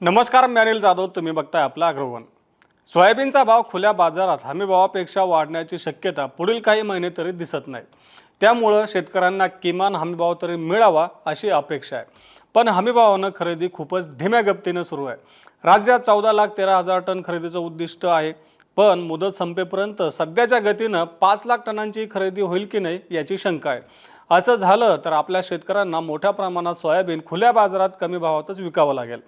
नमस्कार मी अनिल जाधव. तुम्ही बघताय आपला अग्रवन. सोयाबीनचा भाव खुल्या बाजारात हमीभावापेक्षा वाढण्याची शक्यता पुढील काही महिने तरी दिसत नाही. त्यामुळं शेतकऱ्यांना किमान हमीभाव तरी मिळावा अशी अपेक्षा आहे. पण हमीभावानं खरेदी खूपच धीम्या गप्तीनं सुरू आहे. राज्यात चौदा लाख तेरा हजार टन खरेदीचं उद्दिष्ट आहे. पण मुदत संपेपर्यंत सध्याच्या गतीनं पाच लाख टनांची खरेदी होईल की नाही याची शंका आहे. असं झालं तर आपल्या शेतकऱ्यांना मोठ्या प्रमाणात सोयाबीन खुल्या बाजारात कमी भावातच विकावं लागेल.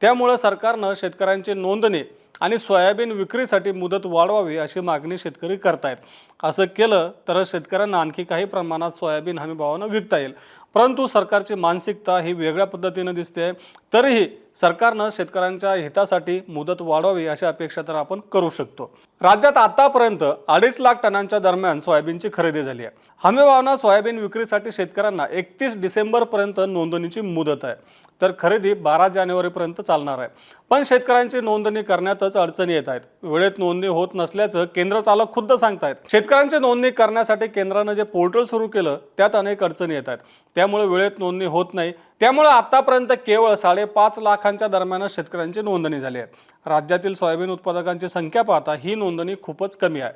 त्यामुळं सरकारनं शेतकऱ्यांची नोंदणी आणि सोयाबीन विक्रीसाठी मुदत वाढवावी अशी मागणी शेतकरी करतायत. असं केलं तर शेतकऱ्यांना आणखी काही प्रमाणात सोयाबीन हमी भावानं विकता येईल. परंतु सरकारची मानसिकता ही वेगळ्या पद्धतीनं दिसते. तरीही सरकारनं शेतकऱ्यांच्या हितासाठी मुदत वाढवावी अशी अपेक्षा तर आपण करू शकतो. राज्यात आतापर्यंत अडीच लाख टनांच्या दरम्यान सोयाबीनची खरेदी झाली आहे. हमीभावना सोयाबीन विक्रीसाठी शेतकऱ्यांना एकतीस डिसेंबरपर्यंत नोंदणीची मुदत आहे. तर खरेदी बारा जानेवारीपर्यंत चालणार आहे. पण शेतकऱ्यांची नोंदणी करण्यातच अडचणी येत आहेत. वेळेत नोंदणी होत नसल्याचं केंद्र चालक खुद्द सांगतायत. शेतकऱ्यांची नोंदणी करण्यासाठी केंद्रानं जे पोर्टल सुरू केलं त्यात अनेक अडचणी येत आहेत. त्यामुळे वेळेत नोंदणी होत नाही. त्यामुळे आतापर्यंत केवळ साडेपाच लाख लाखांच्या दरम्यानच शेतकऱ्यांची नोंदणी झाली आहे. राज्यातील सोयाबीन उत्पादकांची संख्या पाहता ही नोंदणी खूपच कमी आहे.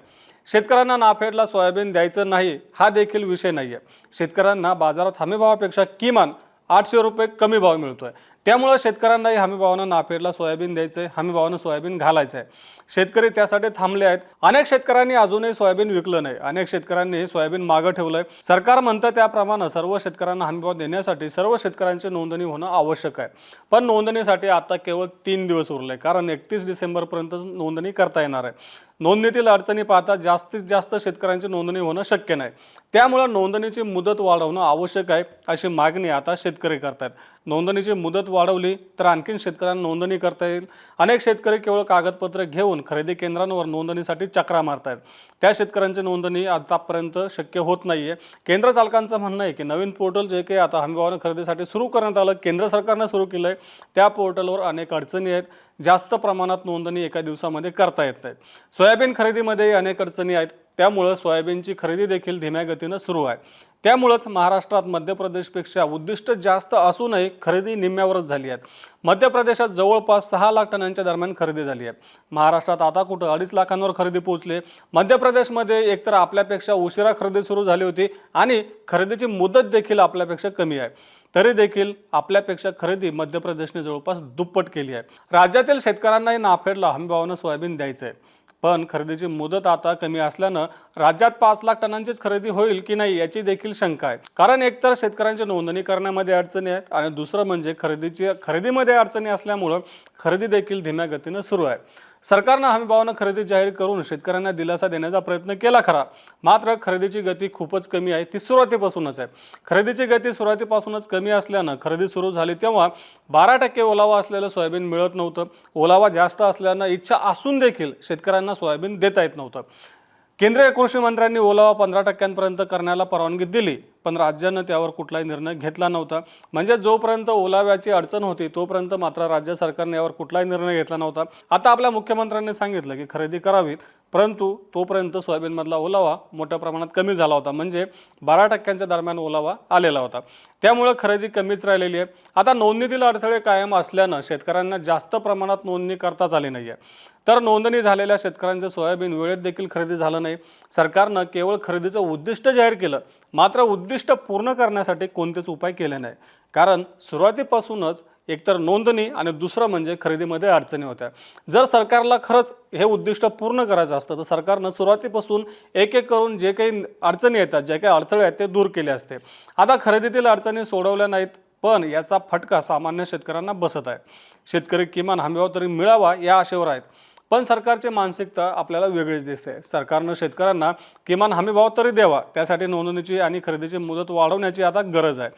शेतकऱ्यांना नाफेडला सोयाबीन द्यायचं नाही हा देखील विषय नाही आहे शेतकऱ्यांना बाजारात हमीभावापेक्षा किमान आठशे रुपये कमी भाव मिळतोय. त्यामुळं शेतकऱ्यांनाही हमीभावानं नाफेडला सोयाबीन द्यायचं आहे हमीभावानं सोयाबीन घालायचं आहे शेतकरी त्यासाठी थांबले आहेत. अनेक शेतकऱ्यांनी अजूनही सोयाबीन विकलं नाही. अनेक शेतकऱ्यांनी सोयाबीन मागं ठेवलंय. सरकार म्हणतं त्याप्रमाणे सर्व शेतकऱ्यांना हमीभाव देण्यासाठी सर्व शेतकऱ्यांची नोंदणी होणं आवश्यक आहे. पण नोंदणीसाठी आता केवळ तीन दिवस उरले. कारण एकतीस डिसेंबरपर्यंत नोंदणी करता येणार आहे. नोंदणीतील अडचणी पाहता जास्तीत जास्त शेतकऱ्यांची नोंदणी होणं शक्य नाही. त्यामुळं नोंदणीची मुदत वाढवणं आवश्यक आहे अशी मागणी आता शेतकरी करतात नोंदणीची मुदत वाढवली तर आणखीन शेतकऱ्यांना नोंदणी करता येईल. अनेक शेतकरी केवळ कागदपत्र घेऊन खरेदी केंद्रांवर नोंदणीसाठी चक्रा मारतायत. त्या शेतकऱ्यांची नोंदणी आतापर्यंत शक्य होत नाही आहे केंद्र चालकांचं म्हणणं आहे की नवीन पोर्टल जे काही आता हमीभावानं खरेदीसाठी सुरू करण्यात आलं केंद्र सरकारनं सुरू केलं आहे त्या पोर्टलवर अनेक अडचणी आहेत. जास्त प्रमाणात नोंदणी एका दिवसामध्ये करता येत नाही सोयाबीन खरेदीमध्येही अनेक अडचणी आहेत. त्यामुळं सोयाबीनची खरेदी देखील धीम्या गतीनं सुरू आहे. त्यामुळंच महाराष्ट्रात मध्य प्रदेशपेक्षा उद्दिष्ट जास्त असूनही खरेदी निम्म्यावरच झाली आहे मध्य प्रदेशात जवळपास सहा लाख टनांच्या दरम्यान खरेदी झाली आहे महाराष्ट्रात आता कुठं अडीच लाखांवर खरेदी पोहोचली मध्य प्रदेशमध्ये एकतर आपल्यापेक्षा उशिरा खरेदी सुरू झाली होती आणि खरेदीची मुदत देखील आपल्यापेक्षा कमी आहे. तरी देखील आपल्यापेक्षा खरेदी मध्य प्रदेशने जवळपास दुप्पट केली आहे. राज्यातील शेतकऱ्यांनाही नाफेडला हमीभावानं सोयाबीन द्यायचं आहे पण खरेदीची मुदत आता कमी असल्यानं राज्यात पाच लाख टनांचीच खरेदी होईल की नाही याची देखील शंका आहे. कारण एकतर शेतकऱ्यांची नोंदणी करण्यामध्ये अडचणी आहेत आणि दुसरं म्हणजे खरेदीची खरेदीमध्ये अडचणी असल्यामुळं खरेदी देखील धीम्या गतीनं सुरू आहे. सरकारनं हमीभावानं खरेदी जाहीर करून शेतकऱ्यांना दिलासा देण्याचा प्रयत्न केला खरा. मात्र खरेदीची गती खूपच कमी आहे ती सुरुवातीपासूनच आहे. खरेदीची गती सुरुवातीपासूनच कमी असल्यानं खरेदी सुरू झाली तेव्हा बारा टक्के ओलावा असलेलं सोयाबीन मिळत नव्हतं. ओलावा जास्त असल्यानं इच्छा असून देखील शेतकऱ्यांना सोयाबीन देता येत नव्हतं. केंद्रीय कृषी मंत्र्यांनी ओलावा पंधरा टक्क्यांपर्यंत करण्याला परवानगी दिली पण राज्यानं त्यावर कुठलाही निर्णय घेतला नव्हता. म्हणजे जोपर्यंत ओलाव्याची अडचण होती तोपर्यंत मात्र राज्य सरकारने यावर कुठलाही निर्णय घेतला नव्हता. आता आपल्या मुख्यमंत्र्यांनी सांगितलं की खरेदी करावीत. परंतु तोपर्यंत सोयाबीनमधला ओलावा मोठ्या प्रमाणात कमी झाला होता. म्हणजे बारा टक्क्यांच्या दरम्यान ओलावा आलेला होता. त्यामुळं खरेदी कमीच राहिलेली आहे. आता नोंदणीतील अडथळे कायम असल्यानं शेतकऱ्यांना जास्त प्रमाणात नोंदणी करताच आली नाही आहे तर नोंदणी झालेल्या शेतकऱ्यांचं सोयाबीन वेळेत देखील खरेदी झालं नाही. सरकारनं केवळ खरेदीचं उद्दिष्ट जाहीर केलं. मात्र उद्दिष्ट पूर्ण करण्यासाठी कोणतेच उपाय केले नाही. कारण सुरुवातीपासूनच एकतर नोंदणी आणि दुसरं म्हणजे खरेदीमध्ये अडचणी होत्या. जर सरकारला खरंच हे उद्दिष्ट पूर्ण करायचं असतं तर सरकारनं सुरुवातीपासून एक एक करून जे काही अडचणी येतात जे काही अडथळे आहेत ते दूर केले असते. आता खरेदीतील अडचणी सोडवल्या नाहीत पण याचा फटका सामान्य शेतकऱ्यांना बसत आहे. शेतकरी किमान हमीभाव तरी मिळावा या आशेवर आहेत. पण सरकारची मानसिकता आपल्याला वेगळीच दिसते. सरकारनं शेतकऱ्यांना किमान हमीभाव तरी द्यावा त्यासाठी नोंदणीची आणि खरेदीची मुदत वाढवण्याची आता गरज आहे.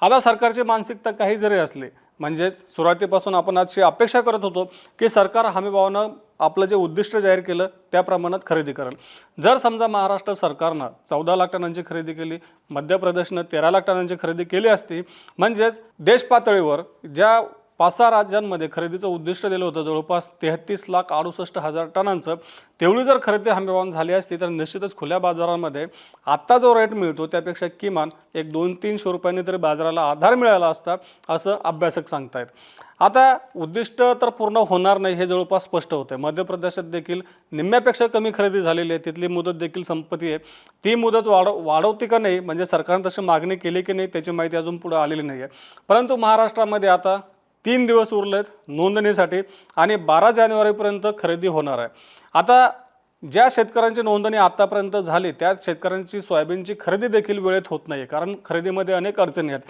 आता सरकारची मानसिकता काही जरी असली म्हणजेच सुरुवातीपासून आपण आजची अपेक्षा करत होतो की सरकार हमीभावानं आपलं जे उद्दिष्ट जाहीर केलं त्या प्रमाणात खरेदी करेल. जर समजा महाराष्ट्र सरकारनं चौदा लाख टनांची खरेदी केली मध्य प्रदेशनं तेरा लाख टनांची खरेदी केली असती म्हणजेच देश पातळीवर ज्या पाच सहा राज्यांमध्ये खरेदीचं उद्दिष्ट दिलं होतं. जवळपास तेहतीस लाख अडुसष्ट हजार टनांचं. तेवढी जर खरेदी हमीभावानं झाली असती तर निश्चितच खुल्या बाजारामध्ये आत्ता जो रेट मिळतो त्यापेक्षा किमान एक दोन तीनशे रुपयांनी तरी बाजाराला आधार मिळाला असता असं अभ्यासक सांगतायत. आता उद्दिष्ट तर पूर्ण होणार नाही हे जवळपास स्पष्ट होतं मध्य प्रदेशात देखील निम्म्यापेक्षा कमी खरेदी झालेली आहे. तिथली मुदत देखील संपत्ती आहे. ती मुदत वाढ वाढवते का नाही म्हणजे सरकारने तशी मागणी केली की नाही त्याची माहिती अजून पुढे आलेली नाही आहे परंतु महाराष्ट्रामध्ये आता तीन दिवस उरलेत नोंदणीसाठी आणि बारा जानेवारीपर्यंत खरेदी होणार आहे. आता ज्या शेतकऱ्यांची नोंदणी आतापर्यंत झाली त्या शेतकऱ्यांची सोयाबीनची खरेदी देखील वेळेत होत नाही कारण खरेदीमध्ये अनेक अडचणी आहेत.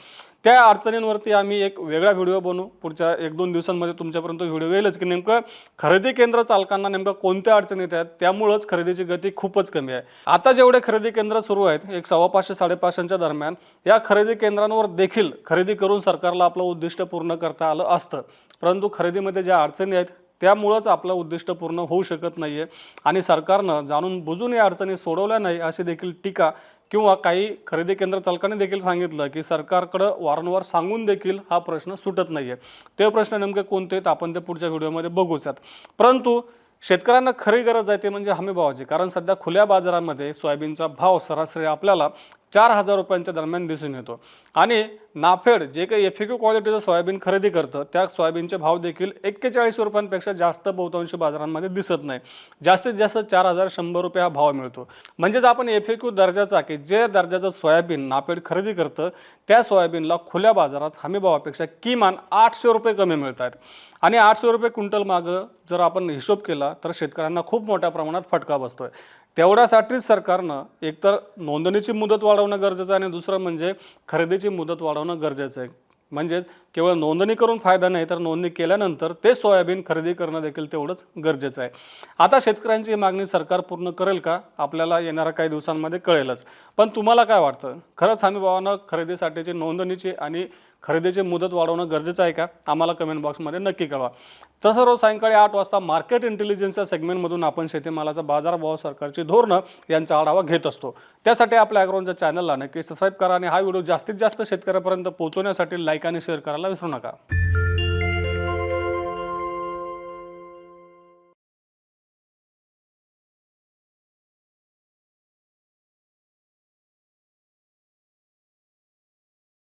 त्या अडचणींवरती आम्ही एक वेगळा व्हिडिओ बनवू. पुढच्या एक दोन दिवसांमध्ये तुमच्यापर्यंत व्हिडिओ येईलच की नेमकं खरेदी केंद्र चालकांना नेमकं कोणत्या अडचणी येत आहेत त्यामुळंच खरेदीची गती खूपच कमी आहे. आता जेवढे खरेदी केंद्र सुरू आहेत एक सव्वा पाचशे साडेपाचशेच्या दरम्यान या खरेदी केंद्रांवर देखील खरेदी करून सरकारला आपलं उद्दिष्ट पूर्ण करता आलं असतं. परंतु खरेदीमध्ये ज्या अडचणी आहेत त्यामुळंच आपलं उद्दिष्ट पूर्ण होऊ शकत नाही आहे आणि सरकारनं जाणून बुजून या अडचणी सोडवल्या नाही अशी देखील टीका किंवा काही खरेदी केंद्र चालकांनी देखील सांगितलं की सरकारकडं वारंवार सांगून देखील हा प्रश्न सुटत नाही आहे ते प्रश्न नेमके कोणते आहेत आपण ते पुढच्या व्हिडिओमध्ये बघूच्यात. परंतु शेतकऱ्यांना खरी गरज आहे ते म्हणजे हमीभावाची कारण सध्या खुल्या बाजारामध्ये सोयाबीनचा भाव सरासरी आपल्याला चार हजार रुपयांच्या दरम्यान दिसून येतो. आणि नाफेड जे काही एफ क्यू क्वालिटीचं सोयाबीन खरेदी करतं त्या सोयाबीनचे भाव देखील एक्केचाळीस रुपयांपेक्षा जास्त बहुतांश बाजारांमध्ये दिसत नाही. जास्तीत जास्त चार हजार शंभर रुपये हा भाव मिळतो. म्हणजेच आपण एफ क्यू दर्जाचा की जे दर्जाचं सोयाबीन नाफेड खरेदी करतं त्या सोयाबीनला खुल्या बाजारात हमीभावापेक्षा किमान आठशे रुपये कमी मिळत आहेत आणि आठशे रुपये क्विंटल मागं जर आपण हिशोब केला तर शेतकऱ्यांना खूप मोठ्या प्रमाणात फटका बसतोय. तेवढ्यासाठीच सरकारनं एकतर नोंदणीची मुदत वाढवणं गरजेचं आहे आणि दुसरं म्हणजे खरेदीची मुदत वाढवणं गरजेचं आहे. म्हणजेच केवळ नोंदणी करून फायदा नाही तर नोंदणी केल्यानंतर ते सोयाबीन खरेदी करणं देखील तेवढंच गरजेचं आहे. आता शेतकऱ्यांची मागणी सरकार पूर्ण करेल का? आपल्याला येणाऱ्या काही दिवसांमध्ये कळेलच. पण तुम्हाला काय वाटतं? खरंच हमी भावानं खरेदीसाठीची नोंदणीची आणि खरेदीची मुदत वाढवणं गरजेचं आहे का? आम्हाला कमेंट बॉक्समध्ये नक्की कळवा. तसं रोज सायंकाळी आठ वाजता मार्केट इंटेलिजन्सच्या सेगमेंटमधून आपण शेतीमालाचा बाजारभाव सरकारची धोरणं यांचा आढावा घेत असतो. त्यासाठी आपल्या ॲग्रोनच्या चॅनलला नक्की सबस्क्राईब करा आणि हा व्हिडिओ जास्तीत जास्त शेतकऱ्यापर्यंत पोहोचवण्यासाठी लाईक आणि शेअर करायला विसरू नका.